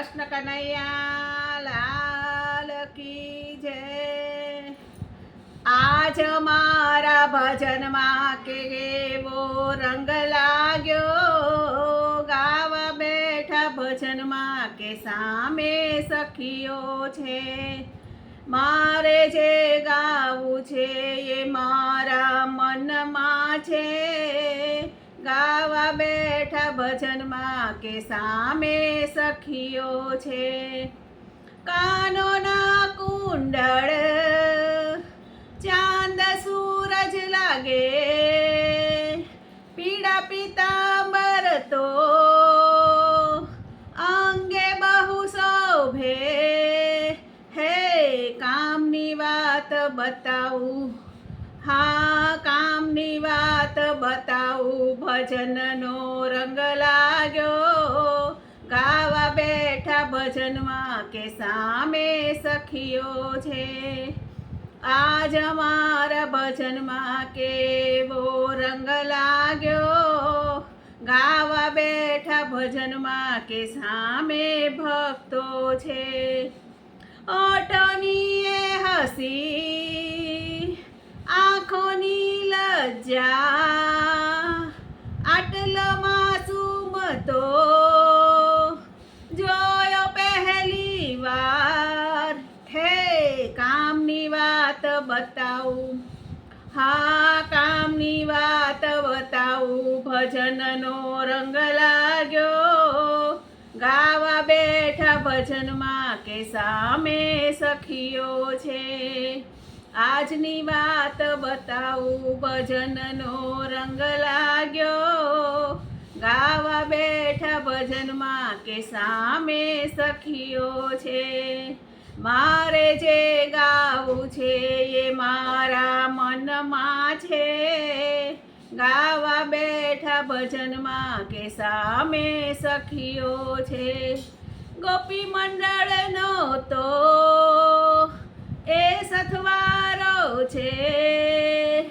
કૃષ્ણ કનૈયા લાલ કી જય. આજ મારા ભજનમાં કેવો રંગ લાગ્યો. ગાવા બેઠા ભજનમાં કે સામે સખીઓ છે. મારે જે ગાવું છે એ મારા મનમાં છે. ગાવા બેઠા ભજનમાં કે સામે સખીઓ છે. કાનોના કુંડળ, ચાંદ સૂરજ લાગે. પીડા પિતાંબર તો અંગે બહુ શોભે. હે કામની વાત બતાવું. હા, કામની વાત બતાવું. ભજનનો રંગ લાગ્યો. ભજનમાં કે સામે સખીઓ છે? આજ મારા ભજનમાં કેવો રંગ લાગ્યો? ગાવા બેઠા ભજનમાં કે સામે ભક્તો છે? ઓટોની હસી, આંખોની લજ્જા બતાવું. હા, કામની વાત બતાવું. ભજનનો રંગ લાગ્યો. ગાવા બેઠા ભજનમાં કે સામે સખીઓ છે. આજની વાત બતાવું. ભજનનો રંગ લાગ્યો. ગાવા બેઠા ભજનમાં કે સામે સખીઓ છે. મારે જે ગાવું છે એ મારા મનમાં છે. ગાવા બેઠા ભજનમાં કે સામે સખીઓ છે. ગોપી મંડળનો તો એ સથવારો છે.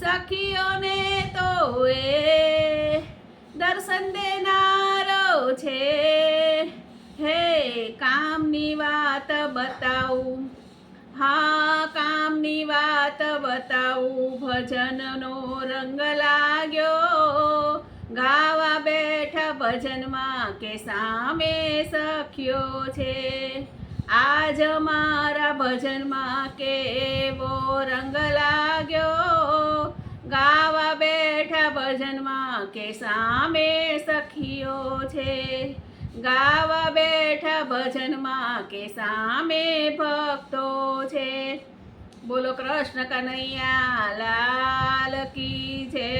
સખીઓને તો એ દર્શન દેનારો છે. કામની વાત બતાવું. હા, કામની વાત બતાવું. ભજનનો રંગ લાગ્યો. ગાવા બેઠા ભજનમાં કે સામે સખ્યો છે. આજ મારા ભજનમાં કેવો રંગ લાગ્યો. ગાવા બેઠા ભજનમાં કે સામે સખીઓ છે. ગાવા બેઠા ભજનમાં કે સામે ભક્તો છે? બોલો કૃષ્ણ કનૈયા લાલ કી છે